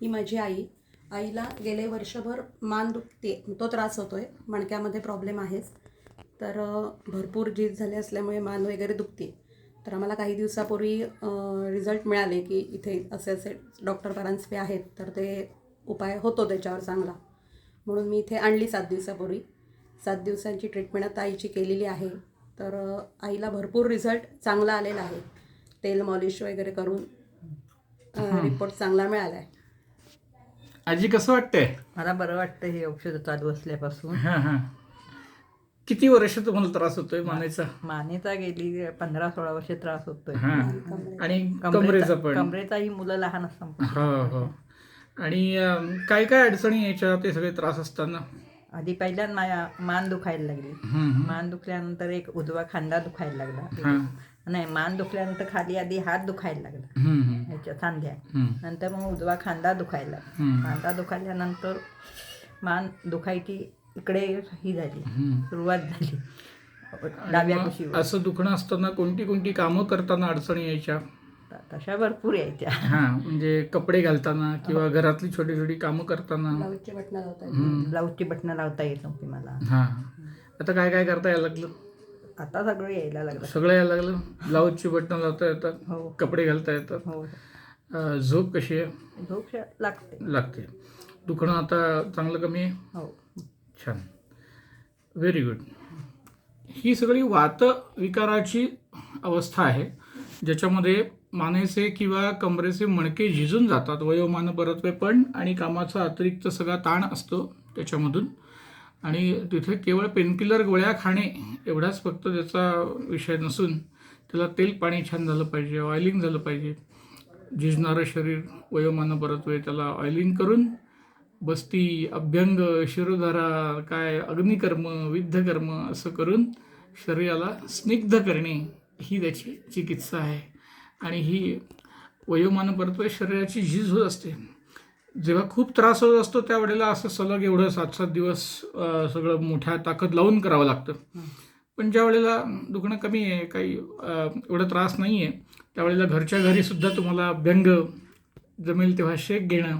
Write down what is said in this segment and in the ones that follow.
ही माझी आई. आईला गेले वर्षभर मान दुखते तो त्रास होतोय मणक्यामध्ये प्रॉब्लेम आहेच. तर भरपूर झीज झाले असल्यामुळे मान वगैरे दुखते. तर आम्हाला काही दिवसापूर्वी रिझल्ट मिळाले की इथे असे असे डॉक्टर परांजपे आहेत तर ते उपाय होतो त्याच्यावर चांगला. म्हणून मी इथे आणली सात दिवसापूर्वी. सात दिवसांची ट्रीटमेंट आता आईची केलेली आहे. तर आईला भरपूर रिझल्ट चांगला आलेला आहे. तेल मॉलिश वगैरे करून रिपोर्ट चांगला मिळाला आहे आजी कसं वाटतंय? मला बरं वाटतं हे औषध चालू असल्यापासून हां हां. किती वर्ष तुम्हाला त्रास होतोय मानेचा? मानेचा गेली पंधरा सोळा वर्ष त्रास होतोय. हां. आणि कमरेचा पण? कमरेचाही मुलं लहान असताना हो हो. आणि काय काय अडचणी यायच्या ते सगळे त्रास असताना? आधी पहिल्यांदा माया मान दुखायला लागली. हम्म, हम्म. मान दुखल्यानंतर एक उजवा खांदा दुखायला लागला. हां. नाही मान दुखल्यानंतर खाली आधी हात दुखायला लागला. हम्म, ह्याच्या सांध्या नंतर मग उजवा खांदा दुखायला. खांदा दुखायल्यानंतर मान दुखायची इकडे ही झाली. सुरुवात झाली. डाव्या कुशीवर. असं दुखणं असताना कोणती कोणती कामं करताना अडचणी यायच्या? तशा भरपूर यायच्या. हा म्हणजे कपडे घालताना किंवा घरातली छोटी छोटी कामं करताना? ब्लाऊजचे बटणं लावता येत नव्हती मला. हा. आता काय काय करता यायला लागलं? आता सगळं यायला लागलं. सगळं यायला लागलं. ब्लाऊजची बटणं लावता येतात. हो. कपडे घालता येतात. हो. अं, झोप कशी आहे? झोप शा- लागते. लागते. दुखणं आता चांगलं कमी आहे? हो. छान. व्हेरी गुड ही सगळी वात विकाराची अवस्था आहे ज्याच्यामध्ये मानेचे किंवा कमरेचे मणके झिजून जातात. वयोमान परत्वेपण आणि कामाचा अतिरिक्त सगळा ताण असतो त्याच्यामधून. आणि तिथे केवळ पेनकिलर गोळ्या खाणे एवढाच फक्त त्याचा विषय नसून त्याला तेल पाणी छान झालं पाहिजे ऑइलिंग झालं पाहिजे. झिजणारं शरीर वयोमान परत्वे त्याला ऑइलिंग करून बस्ती अभ्यंग शिरोधारा काय अग्निकर्म विद्धकर्म असं करून शरीराला स्निग्ध करणे ही त्याची चिकित्सा आहे. आणि ही वयोमानपरत्वे शरीराची झीज होत असते. जेव्हा खूप त्रास होत असतो त्यावेळेला असं सलग एवढं सात सात दिवस सगळं मोठ्या ताकद लावून करावं लागतं. पण ज्या वेळेला दुखणं कमी आहे काही एवढा त्रास नाही आहे त्यावेळेला घरच्या घरीसुद्धा तुम्हाला अभ्यंग जमेल तेव्हा शेक घेणं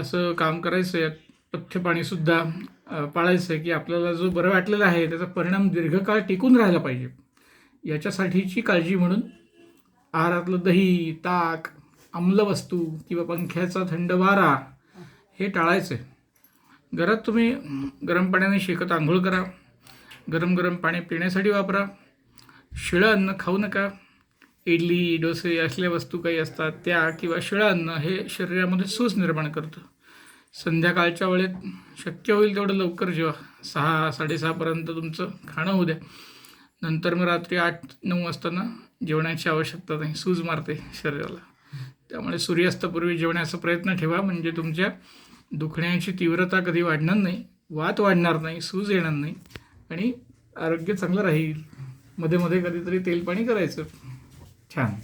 असं काम करायचं आहे पथ्य पाणीसुद्धा पाळायचं आहे की आपल्याला जो बरं वाटलेला आहे त्याचा परिणाम दीर्घकाळ टिकून राहायला पाहिजे. याच्यासाठीची काळजी म्हणून आहारातलं दही ताक वस्तू किंवा पंख्याचा थंड वारा हे टाळायचं आहे घरात तुम्ही गरम पाण्याने शेकत आंघोळ करा. गरम गरम पाणी पिण्यासाठी वापरा. शिळं अन्न खाऊ नका. इडली डोसे असल्या वस्तू काही असतात त्या किंवा शिळं अन्न हे शरीरामध्ये सूज निर्माण करतं. संध्याकाळच्या वेळेत शक्य होईल तेवढं लवकर जेवा. सहा साडेसहापर्यंत तुमचं खाणं होऊ द्या. नंतर मग रात्री आठ नऊ वाजताना जेवणाची आवश्यकता नाही. सूज मारते शरीराला. त्यामुळे सूर्यास्तापूर्वी जेवण्याचा प्रयत्न ठेवा. म्हणजे तुमच्या दुखण्याची तीव्रता कधी वाढणार नाही वात वाढणार नाही सूज येणार नाही आणि आरोग्य चांगलं राहील. मध्ये मध्ये कधीतरी तेल पाणी करायचं. छान.